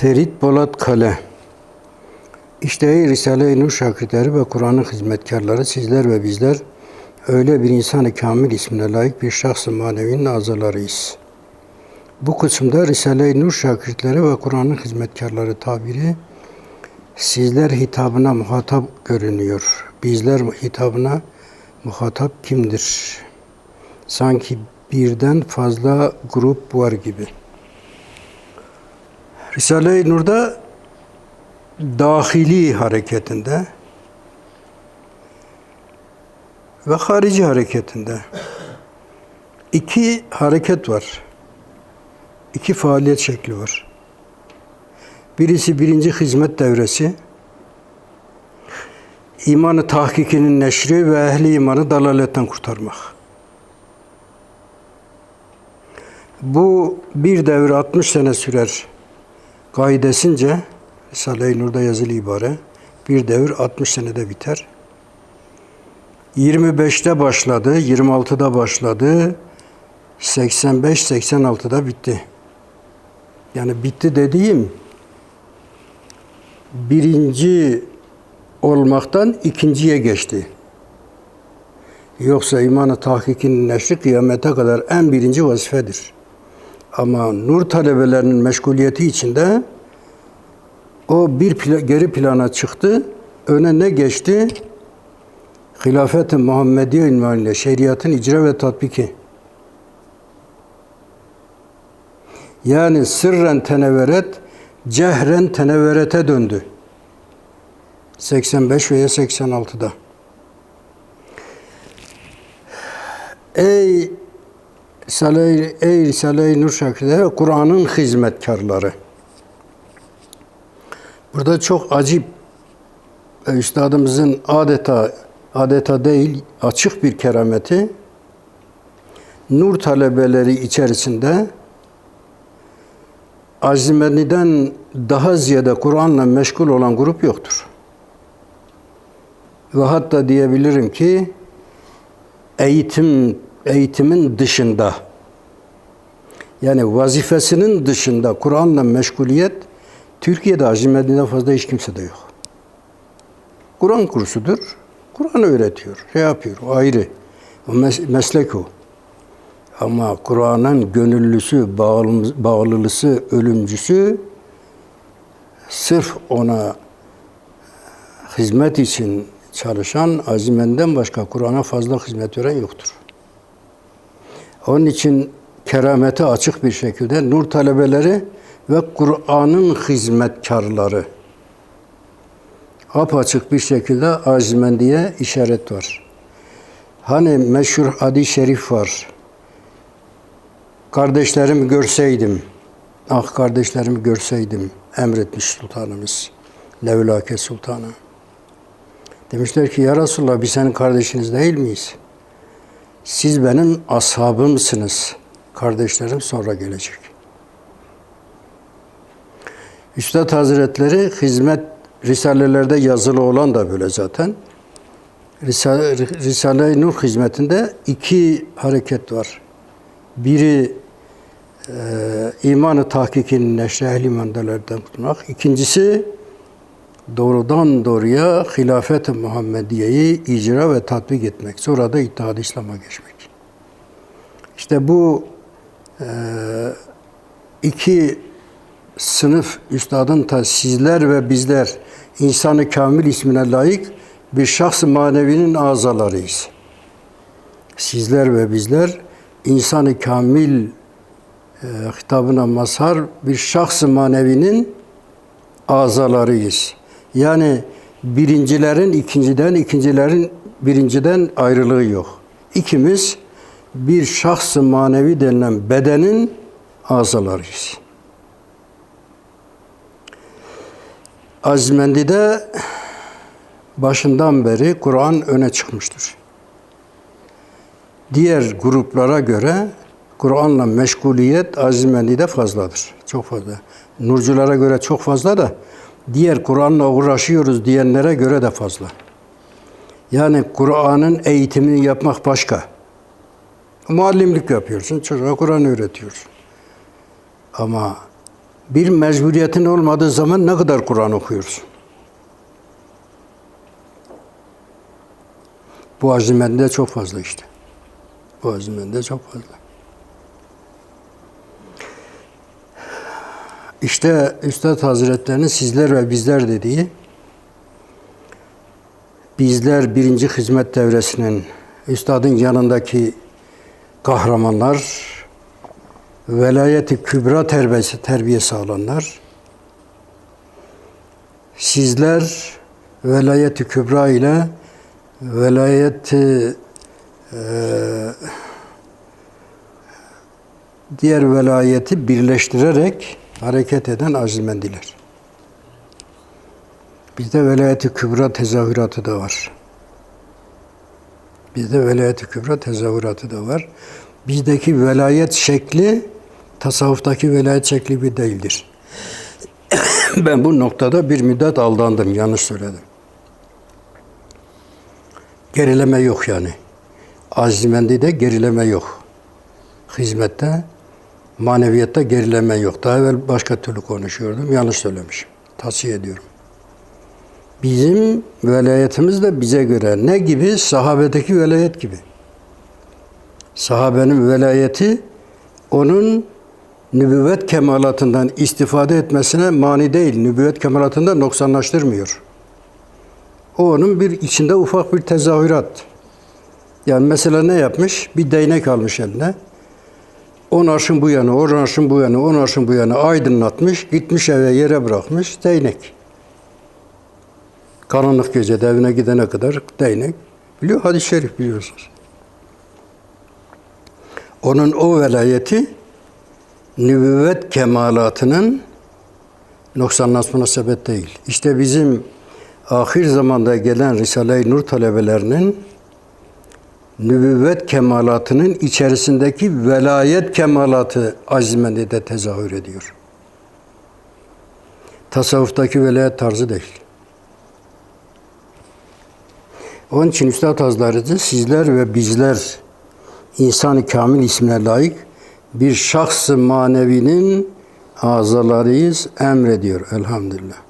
Ferit Polat Kale İşte ey Risale-i Nur şakirtleri ve Kur'an'ın hizmetkarları sizler ve bizler öyle bir insan-ı kamil ismine layık bir şahs-ı manevinin azalarıyız. Bu kısımda Risale-i Nur şakirtleri ve Kur'an'ın hizmetkarları tabiri sizler hitabına muhatap görünüyor. Bizler hitabına muhatap kimdir? Sanki birden fazla grup var gibi. Risale-i Nur'da dahili hareketinde ve harici hareketinde iki hareket var. İki faaliyet şekli var. Birisi birinci hizmet devresi, imanı tahkikinin neşri ve ehli imanı dalaletten kurtarmak. Bu bir devre 60 sene sürer kaidesince Risale-i Nur'da yazılı ibare bir devir 60 senede biter. 25'te başladı, 26'da başladı, 85-86'da bitti. Yani bitti dediğim birinci olmaktan ikinciye geçti. Yoksa imanı tahkikinin neşri kıyamete kadar en birinci vazifedir. Ama nur talebelerinin meşguliyeti içinde o bir pla- geri plana çıktı. Öne ne geçti? Hilafet-i Muhammediye ünvanıyla şeriatın icra ve tatbiki. Yani sırren teneveret, cehren teneverete döndü. 85 veya 86'da. Ey Risale-i, ey Risale-i Nur şakirleri, Kur'an'ın hizmetkarları. Burada çok acip e, üstadımızın adeta adeta değil açık bir kerameti nur talebeleri içerisinde azimeni'den daha ziyade Kur'an'la meşgul olan grup yoktur. Ve hatta diyebilirim ki eğitim eğitimin dışında yani vazifesinin dışında Kur'an'la meşguliyet Türkiye'de Azimedi'den fazla hiç kimsede yok. Kur'an kursudur. Kur'an öğretiyor. Şey yapıyor. O ayrı. O mes- meslek o. Ama Kur'an'ın gönüllüsü, bağlı- bağlılısı, ölümcüsü sırf ona hizmet için çalışan azimenden başka Kur'an'a fazla hizmet veren yoktur. Onun için keramete açık bir şekilde nur talebeleri ve Kur'an'ın hizmetkarları apaçık bir şekilde azimendiye işaret var. Hani meşhur hadis şerif var. Kardeşlerimi görseydim, ah kardeşlerimi görseydim emretmiş sultanımız. Nevlake Sultanı. Demişler ki ya Resulallah biz senin kardeşiniz değil miyiz? Siz benim ashabımsınız. Kardeşlerim sonra gelecek. Üstad Hazretleri hizmet risalelerde yazılı olan da böyle zaten. Risale, Risale-i Nur hizmetinde iki hareket var. Biri e, imanı tahkikinin neşri ehli imandalardan tutmak. İkincisi doğrudan doğruya hilafet-i Muhammediye'yi icra ve tatbik etmek. Sonra da İttihad-ı İslam'a geçmek. İşte bu iki sınıf üstadın ta sizler ve bizler insanı kamil ismine layık bir şahs-ı manevinin azalarıyız. Sizler ve bizler insanı kamil e, hitabına mazhar bir şahs-ı manevinin azalarıyız. Yani birincilerin ikinciden, ikincilerin birinciden ayrılığı yok. İkimiz bir şahs-ı manevi denilen bedenin azalarıyız. Azmendi'de başından beri Kur'an öne çıkmıştır. Diğer gruplara göre Kur'an'la meşguliyet Azmendi'de fazladır. Çok fazla. Nurculara göre çok fazla da diğer Kur'an'la uğraşıyoruz diyenlere göre de fazla. Yani Kur'an'ın eğitimini yapmak başka. Muallimlik yapıyorsun, çocuğa Kur'an öğretiyorsun. Ama Bir mecburiyetin olmadığı zaman ne kadar Kur'an okuyorsun? Bu azimende çok fazla işte. Bu azimende çok fazla. İşte Üstad Hazretlerinin sizler ve bizler dediği bizler birinci hizmet devresinin Üstadın yanındaki kahramanlar, velayeti kübra terbiyesi, terbiyesi alanlar, sizler velayeti kübra ile velayeti e, diğer velayeti birleştirerek hareket eden azimendiler. Bizde velayeti kübra tezahüratı da var. Bizde velayeti kübra tezahüratı da var. Bizdeki velayet şekli tasavvuftaki velayet şekli gibi değildir. ben bu noktada bir müddet aldandım, yanlış söyledim. Gerileme yok yani. Azimendide gerileme yok. Hizmette, maneviyatta gerileme yok. Daha evvel başka türlü konuşuyordum, yanlış söylemişim. Tavsiye ediyorum. Bizim velayetimiz de bize göre ne gibi? Sahabedeki velayet gibi. Sahabenin velayeti onun nübüvvet kemalatından istifade etmesine mani değil. Nübüvvet kemalatında noksanlaştırmıyor. O onun bir içinde ufak bir tezahürat. Yani mesela ne yapmış? Bir değnek almış eline. On arşın bu yana, on arşın bu yana, on arşın bu yana aydınlatmış. Gitmiş eve yere bırakmış değnek. Karanlık gecede evine gidene kadar değnek. Biliyor hadis-i şerif biliyorsunuz. Onun o velayeti nübüvvet kemalatının noksanlaşmasına sebep değil. İşte bizim ahir zamanda gelen Risale-i Nur talebelerinin nübüvvet kemalatının içerisindeki velayet kemalatı azimende de tezahür ediyor. Tasavvuftaki velayet tarzı değil. Onun için Üstad Hazretleri sizler ve bizler insan-ı kamil ismine layık bir şahs-ı manevinin azalarıyız emrediyor elhamdülillah.